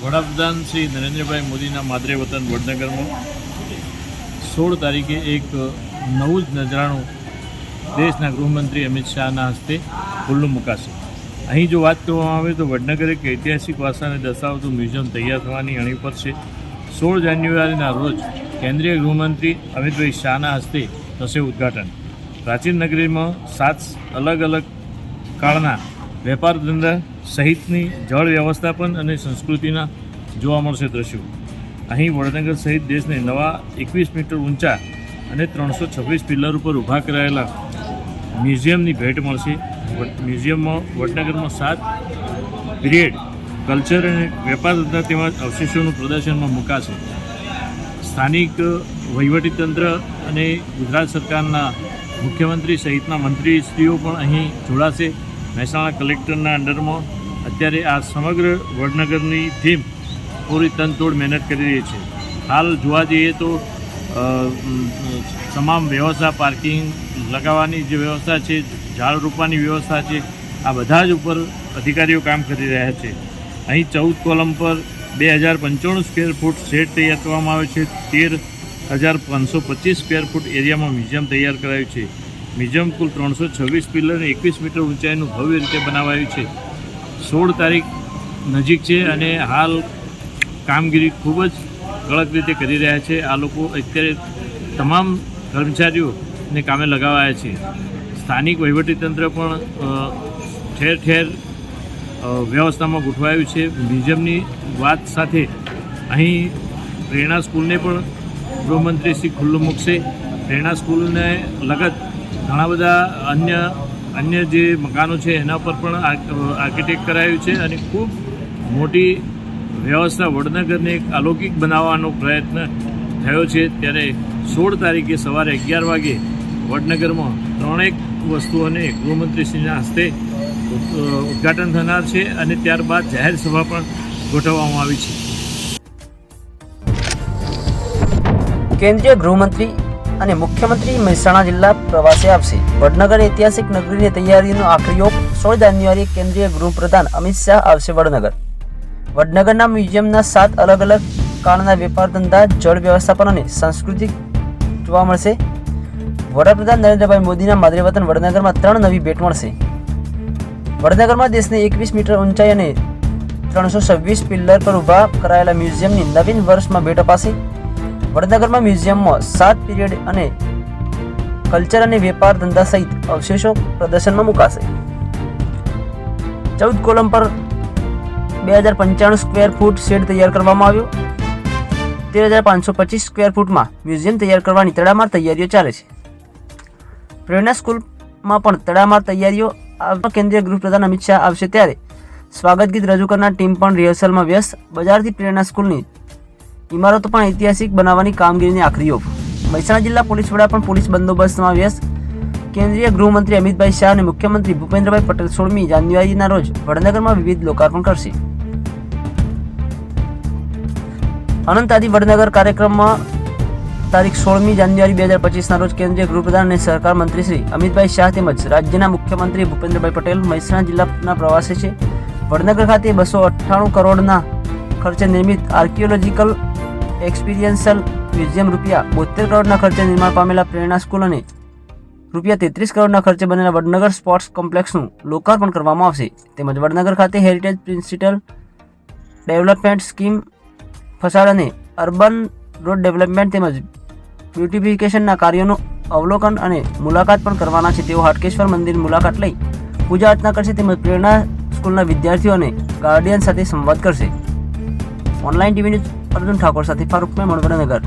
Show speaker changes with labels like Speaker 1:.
Speaker 1: વડાપ્રધાન શ્રી નરેન્દ્રભાઈ મોદીના માદરે વતન વડનગરમાં સોળ તારીખે એક નવું જ નજરાણું દેશના ગૃહમંત્રી અમિત શાહના હસ્તે ખુલ્લું મુકાશે. અહીં જો વાત કરવામાં આવે તો વડનગર એક ઐતિહાસિક વારસાને દર્શાવતું મ્યુઝિયમ તૈયાર થવાની અણી પર છે. સોળ જાન્યુઆરીના રોજ કેન્દ્રીય ગૃહમંત્રી અમિતભાઈ શાહના હસ્તે થશે ઉદ્ઘાટન. પ્રાચીન નગરીમાં સાત અલગ અલગ કાળના વેપાર ધંધા સહિતની જળ વ્યવસ્થાપન અને સંસ્કૃતિના જોવા મળશે દ્રશ્યો. અહીં વડનગર સહિત દેશને નવા એકવીસ મીટર ઊંચા અને ત્રણસો છવ્વીસ પિલ્લર ઉપર ઊભા કરાયેલા મ્યુઝિયમની ભેટ મળશે. મ્યુઝિયમમાં, વડનગરમાં સાત પિરિયડ કલ્ચર અને વેપાર ધંધા તેમજ અવશેષોનું પ્રદર્શનમાં મુકાશે. સ્થાનિક વહીવટીતંત્ર અને ગુજરાત સરકારના મુખ્યમંત્રી સહિતના મંત્રીશ્રીઓ પણ અહીં જોડાશે. મહેસાણા કલેક્ટરના અંડરમાં અત્યારે આ સમગ્ર વડનગરની ટીમ પૂરી તનતોડ મહેનત કરી રહી છે. હાલ જોવા જઈએ તો તમામ વ્યવસ્થા પાર્કિંગ લગાવવાની જે વ્યવસ્થા છે, ઝાડ રોપવાની વ્યવસ્થા છે, આ બધા જ ઉપર અધિકારીઓ કામ કરી રહ્યા છે. અહીં ચૌદ કોલમ પર બે હજાર પંચાણું સ્ક્વેર ફૂટ શેડ તૈયાર કરવામાં આવે છે. તેર હજાર પાંચસો પચીસ સ્ક્વેર ફૂટ એરિયામાં મ્યુઝિયમ તૈયાર કરાયું છે. મ્યુઝિયમ કુલ ત્રણસો છવ્વીસ પિલ્લર અને એકવીસ મીટર ઊંચાઈનું ભવ્ય રીતે બનાવાયું છે. સોળ તારીખ નજીક છે અને હાલ કામગીરી ખૂબ જ કડક રીતે કરી રહ્યા છે. આ લોકો અત્યારે તમામ કર્મચારીઓને કામે લગાવાયા છે. સ્થાનિક વહીવટીતંત્ર પણ ઠેર ઠેર વ્યવસ્થામાં ગોઠવાયું છે. મ્યુઝિયમની વાત સાથે અહીં પ્રેરણા સ્કૂલને પણ ગૃહમંત્રી શ્રી ખુલ્લું મૂકશે પ્રેરણા સ્કૂલને લગત ઘણા બધા અન્ય અન્ય જે મકાનો છે, એના પર પણ આર્કિટેક્ટ કરાયું છે અને ખૂબ મોટી વ્યવસ્થા વડનગરને એક અલૌકિક બનાવવાનો પ્રયત્ન થયો છે. ત્યારે સોળ તારીખે સવારે અગિયાર વાગે વડનગરમાં ત્રણેક વસ્તુઓને ગૃહમંત્રીશ્રીના હસ્તે ઉદઘાટન થનાર છે અને ત્યારબાદ જાહેર સભા પણ ગોઠવવામાં આવી છે.
Speaker 2: કેન્દ્રીય ગૃહમંત્રી અને મુખ્યમંત્રી મહેસાણા જિલ્લા પ્રવાસે આવશે. વડનગર ઐતિહાસિક નગરીની તૈયારીનો આખરી ઓપ સોળ જાન્યુઆરીએ કેન્દ્રીય ગૃહપ્રધાન અમિત શાહ આવશે વડનગર. વડનગરના મ્યુઝિયમના સાત અલગ અલગ કાળના વેપાર ધંધા, જળ વ્યવસ્થાપન અને સાંસ્કૃતિક જોવા મળશે. વડાપ્રધાન નરેન્દ્રભાઈ મોદીના માદરે વડનગરમાં ત્રણ નવી ભેટ મળશે. વડનગરમાં દેશની એકવીસ મીટર ઊંચાઈ અને ત્રણસો છવ્વીસ પિલ્લર પર ઊભા કરાયેલા મ્યુઝિયમની નવીન વર્ષમાં ભેટ અપાશે. વડનગરમાં મ્યુઝિયમમાં સાત પીરિયડ અને કલ્ચર અને વેપાર ધંધા સહિત અવશેષો પ્રદર્શનમાં મુકાશે. ચૌદ કોલમ પર બે હજાર પંચાણું સ્ક્વેર ફૂટ શેડ તૈયાર કરવામાં આવ્યો. તેર હજાર પાંચસો પચીસ સ્ક્વેર ફૂટમાં મ્યુઝિયમ તૈયાર કરવાની તડામાર તૈયારીઓ ચાલે છે. પ્રેરણા સ્કૂલમાં પણ તડામાર તૈયારીઓ કેન્દ્રીય ગૃહપ્રધાન અમિત શાહ આવશે ત્યારે. સ્વાગત ગીત રજૂ કરનાર ટીમ પણ રિહર્સલમાં વ્યસ્ત. બજારથી પ્રેરણા સ્કૂલની ઇમારતો પણ ઐતિહાસિક બનાવવાની કામગીરીની આખરી ઓપ. મહેસાણા જિલ્લા પોલીસ વડા પણ પોલીસ બંદોબસ્તમાં વ્યસ્ત કેન્દ્રીય ગૃહમંત્રી અમિતભાઈ શાહ અને મુખ્યમંત્રી ભૂપેન્દ્રભાઈ પટેલ સોળમી જાન્યુઆરીના રોજ વડનગરમાં વિવિધ લોકાર્પણ કરશે. અનંત આદિ વડનગર કાર્યક્રમમાં તારીખ સોળમી જાન્યુઆરી બે હજાર પચીસના રોજ કેન્દ્રીય ગૃહપ્રધાન અને સહકાર મંત્રી શ્રી અમિતભાઈ શાહ તેમજ રાજ્યના મુખ્યમંત્રી ભૂપેન્દ્રભાઈ પટેલ મહેસાણા જિલ્લાના પ્રવાસે છે. વડનગર ખાતે બસો અઠ્ઠાણું કરોડના ખર્ચે નિર્મિત આર્કિયોલોજીકલ એક્સપિરિયન્શિયલ મ્યુઝિયમ રૂપિયા બોતેર કરોડના ખર્ચે નિર્માણ પામેલા પ્રેરણા સ્કૂલ અને રૂપિયા તેત્રીસ કરોડના ખર્ચે બનેલા વડનગર સ્પોર્ટ્સ કોમ્પ્લેક્સનું લોકાર્પણ કરવામાં આવશે. તેમજ વડનગર ખાતે heritage precinct development scheme facade અને અર્બન રોડ ડેવલપમેન્ટ તેમજ બ્યુટિફિકેશનના કાર્યોનું અવલોકન અને મુલાકાત પણ કરવાના છે. તેઓ હાટકેશ્વર મંદિર મુલાકાત લઈ પૂજા અર્ચના કરશે તેમજ પ્રેરણા સ્કૂલના વિદ્યાર્થીઓ અને ગાર્ડિયન સાથે સંવાદ કરશે. Online TV news Arjun Thakor સાથે ફારૂક મેમણ વડનગર.